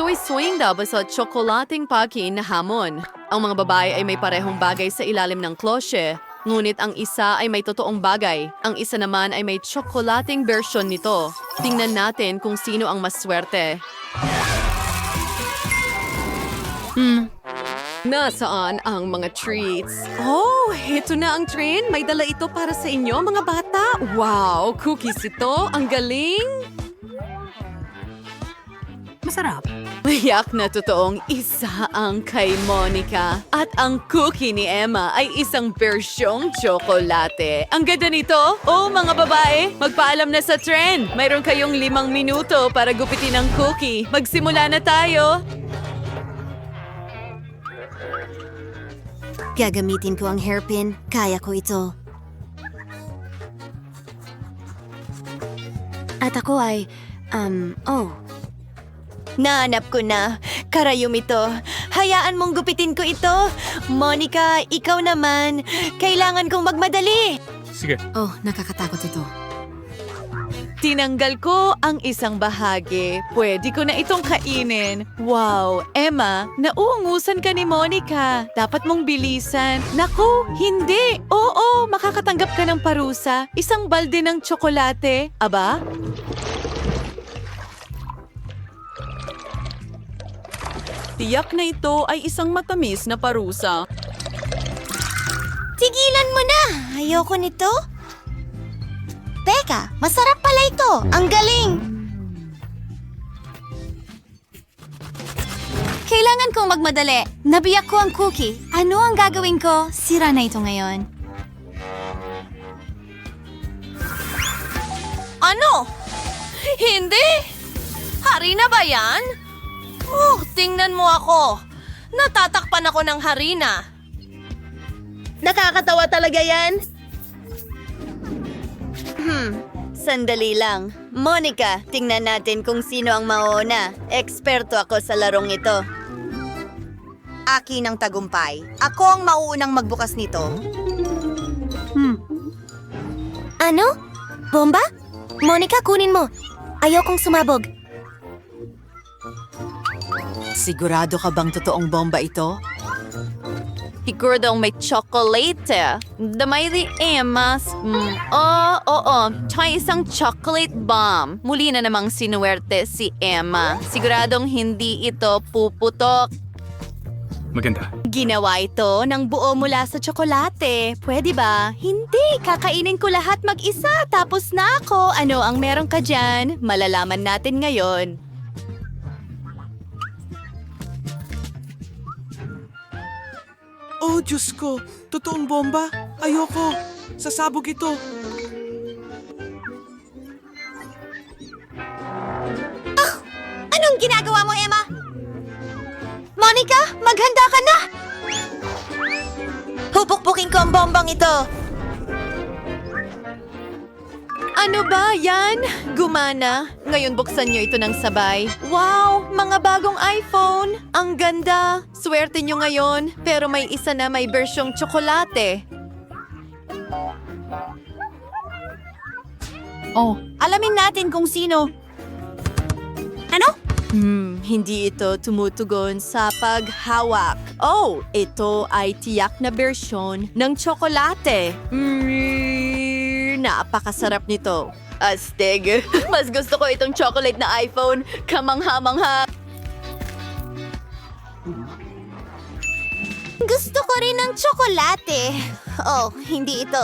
Soy-swing daw ba sa tsokolating pakin na hamon? Ang mga babae ay may parehong bagay sa ilalim ng klosye, ngunit ang isa ay may totoong bagay. Ang isa naman ay may tsokolating version nito. Tingnan natin kung sino ang mas swerte. Hmm. Nasaan ang mga treats? Oh, ito na ang train. May dala ito para sa inyo, mga bata. Wow, cookies ito. Ang galing. Masarap. Tiyak na totoong isa ang kay Monica. At ang cookie ni Emma ay isang bersyong tsokolate. Ang ganda nito! Oh, mga babae, magpaalam na sa trend. Mayroon kayong limang minuto para gupitin ang cookie. Magsimula na tayo. Gagamitin ko ang hairpin. Kaya ko ito. At ako ay, um, oh. Naanap ko na. Karayom ito. Hayaan mong gupitin ko ito. Monica, ikaw naman. Kailangan kong magmadali. Sige. Oh, nakakatakot ito. Tinanggal ko ang isang bahagi. Pwede ko na itong kainin. Wow, Emma, nauungusan ka ni Monica. Dapat mong bilisan. Naku, hindi. Oo, makakatanggap ka ng parusa. Isang balde ng tsokolate. Aba? Tiyak na ito ay isang matamis na parusa. Tigilan mo na! Ayoko nito. Teka, masarap pala ito. Ang galing! Kailangan kong magmadali. Nabiyak ko ang cookie. Ano ang gagawin ko? Sira na ito ngayon. Ano? Hindi? Harina ba yan? Oh, tingnan mo ako. Natatakpan ako ng harina. Nakakatawa talaga yan. Hmm, sandali lang. Monica, tingnan natin kung sino ang mauna. Eksperto ako sa larong ito. Akin ang tagumpay. Ako ang mauunang magbukas nito. Hmm. Ano? Bomba? Monica, kunin mo. Ayokong sumabog. Sigurado ka bang totoong bomba ito? Siguro may chocolate. Damay di Emmas. Mm. Oo, oo. Tsaka isang chocolate bomb. Muli na namang sinuwerte si Emma. Siguradong hindi ito puputok. Maganda. Ginawa ito ng buo mula sa tsokolate. Pwede ba? Hindi. Kakainin ko lahat mag-isa. Tapos na ako. Ano ang meron ka dyan? Malalaman natin ngayon. Oh, Diyos ko! Totoong bomba? Ayoko! Sasabog ito! Anong ginagawa mo, Emma? Monica, maghanda ka na! Pupukpukin ko ang bombang ito. Ano ba yan? Gumana. Ngayon buksan niyo ito ng sabay. Wow! Mga bagong iPhone! Ang ganda! Swerte niyo ngayon, pero may isa na may bersyong tsokolate. Oh, alamin natin kung sino. Ano? Hmm, hindi ito tumutugon sa paghawak. Oh, ito ay tiyak na bersyon ng tsokolate. Mm, napakasarap nito. Astig. Mas gusto ko itong chocolate na iPhone. Kamangha-mangha. Gusto ko rin ng tsokolate. Oh, hindi ito.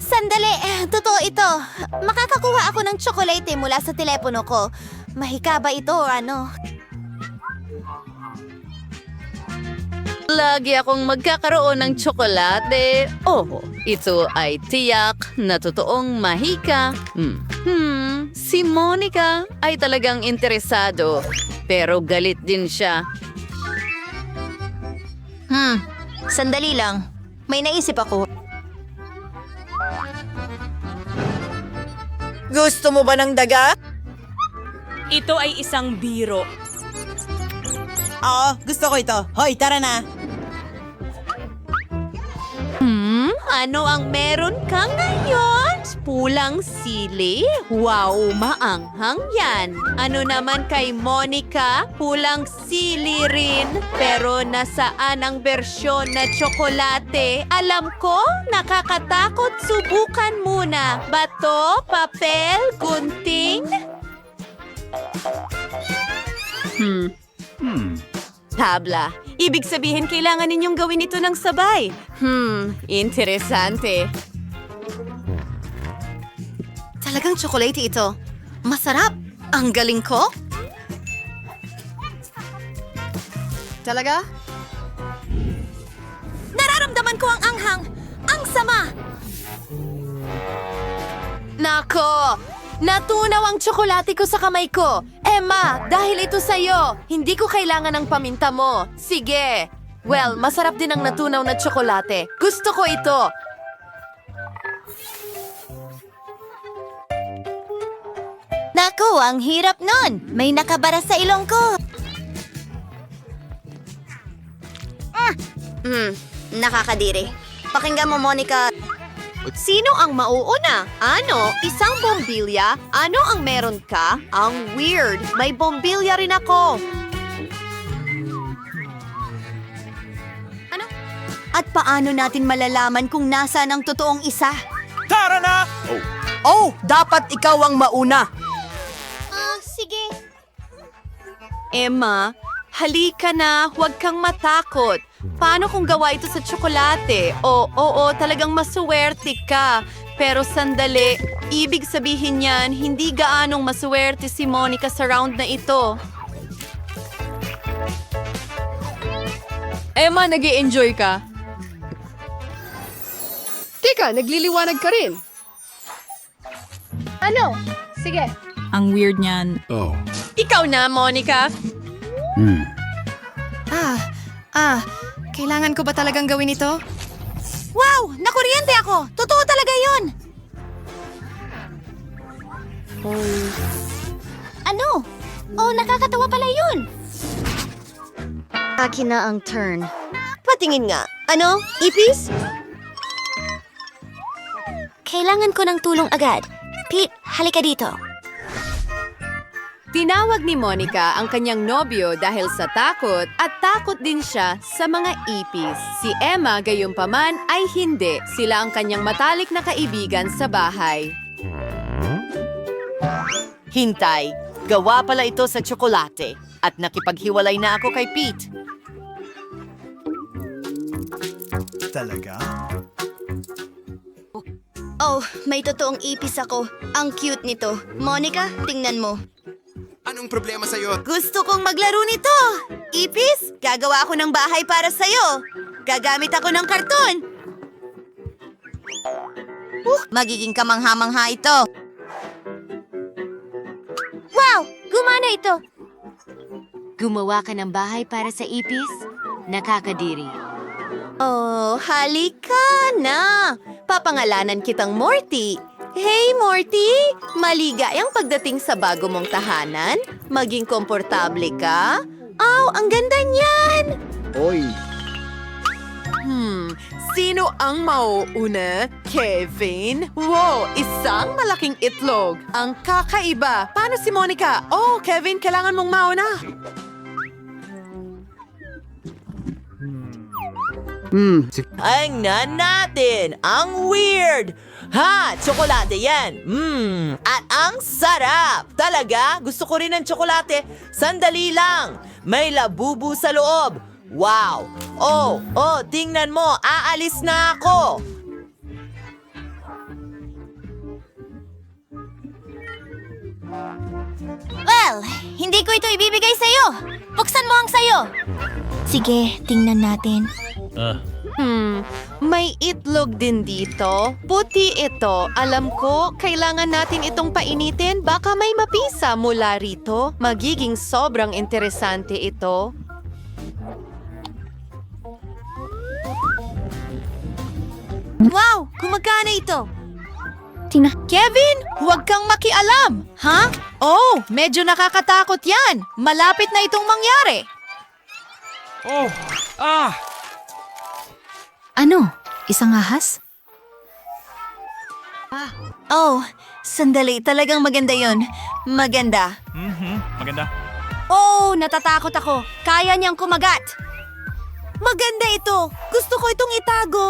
Sandali, eh, totoo ito. Makakakuha ako ng tsokolate mula sa telepono ko. Mahika ba ito o ano? Lagi akong magkakaroon ng tsokolate. Oh, ito ay tiyak na totoong mahika. Hmm. Hmm, si Monica ay talagang interesado. Pero galit din siya. Hmm, sandali lang. May naisip ako. Gusto mo ba ng daga? Ito ay isang biro. Oo, gusto ko ito. Hoy, tara na. Hmm? Ano ang meron ka ngayon? Pulang sili? Wow, maanghang yan. Ano naman kay Monica? Pulang sili rin. Pero nasaan ang bersyon na tsokolate? Alam ko, nakakatakot. Subukan muna. Bato, papel, gunting? Hmm. Tabla. Ibig sabihin, kailangan ninyong gawin ito ng sabay. Hmm, interesante. Talagang tsokolate ito. Masarap. Ang galing ko. Talaga? Nararamdaman ko ang anghang. Ang sama. Nako! Natunaw ang tsokolate ko sa kamay ko. Emma, dahil ito sa'yo, hindi ko kailangan ng paminta mo. Sige. Well, masarap din ang natunaw na tsokolate. Gusto ko ito. Naku, ang hirap nun. May nakabara sa ilong ko. Hmm, nakakadiri. Pakinggan mo, Monica. Sino ang mauuna? Ano? Isang bombilya? Ano ang meron ka? Ang weird. May bombilya rin ako. At paano natin malalaman kung nasaan ang totoong isa? Tara na! Oh, dapat ikaw ang mauna. Ah, sige. Emma, halika na. Huwag kang matakot. Paano kung gawa ito sa tsokolate? O, oo, talagang masuwerte ka. Pero sandali, ibig sabihin niyan, hindi gaanong masuwerte si Monica sa round na ito. Emma, nag enjoy ka. Teka, nagliliwanag ka rin. Ano? Sige. Ang weird niyan. Ikaw na, Monica. Ah, ah, kailangan ko ba talagang gawin ito? Wow! Nakuryente ako! Totoo talaga yun! Ano? Oh, nakakatawa pala yun! Akin na ang turn. Patingin nga. Ano? Ipis? Kailangan ko ng tulong agad. Pete, halika dito. Tinawag ni Monica ang kanyang nobyo dahil sa takot at takot din siya sa mga ipis. Si Emma gayunpaman ay hindi. Sila ang kanyang matalik na kaibigan sa bahay. Hintay. Gawa pala ito sa tsokolate. At nakipaghiwalay na ako kay Pete. Talaga? Oh, may totoong ipis ako. Ang cute nito. Monica, tingnan mo. Anong problema sa'yo? Gusto kong maglaro nito! Ipis, gagawa ako ng bahay para sa'yo. Gagamit ako ng karton. Uh, magiging kamangha-mangha ito. Wow! Gumana ito! Gumawa ka ng bahay para sa ipis? Nakakadiri. Oh, halika na! Papangalanan kitang Morty. Hey, Morty! Maligayang pagdating sa bago mong tahanan. Maging komportable ka. Aw, ang ganda niyan! Oy, Hmm, sino ang mauuna? Kevin? Wow, isang malaking itlog. Ang kakaiba. Paano si Monica? Oh, Kevin, kailangan mong mauna. Ang nan natin! Ang weird! Ha! Tsokolate yan! Mmm! At ang sarap! Talaga? Gusto ko rin ng tsokolate. Sandali lang! May labubu sa loob! Wow! Oh! Oh! Tingnan mo! Aalis na ako! Well, hindi ko ito ibibigay sa'yo. Buksan mo ang sayo. Sige, tingnan natin. Hmm, may itlog din dito. Puti ito. Alam ko, kailangan natin itong painitin. Baka may mapisa mula rito. Magiging sobrang interesante ito. Wow! Gumagana ito. Kevin, huwag kang makialam. Ha? Oh, medyo nakakatakot yan. Malapit na itong mangyari. Oh! Ah! Ano? Isang ahas? Oh, sandali. Talagang maganda yon. Maganda. Maganda. Oh, natatakot ako. Kaya niyang kumagat. Maganda ito. Gusto ko itong itago.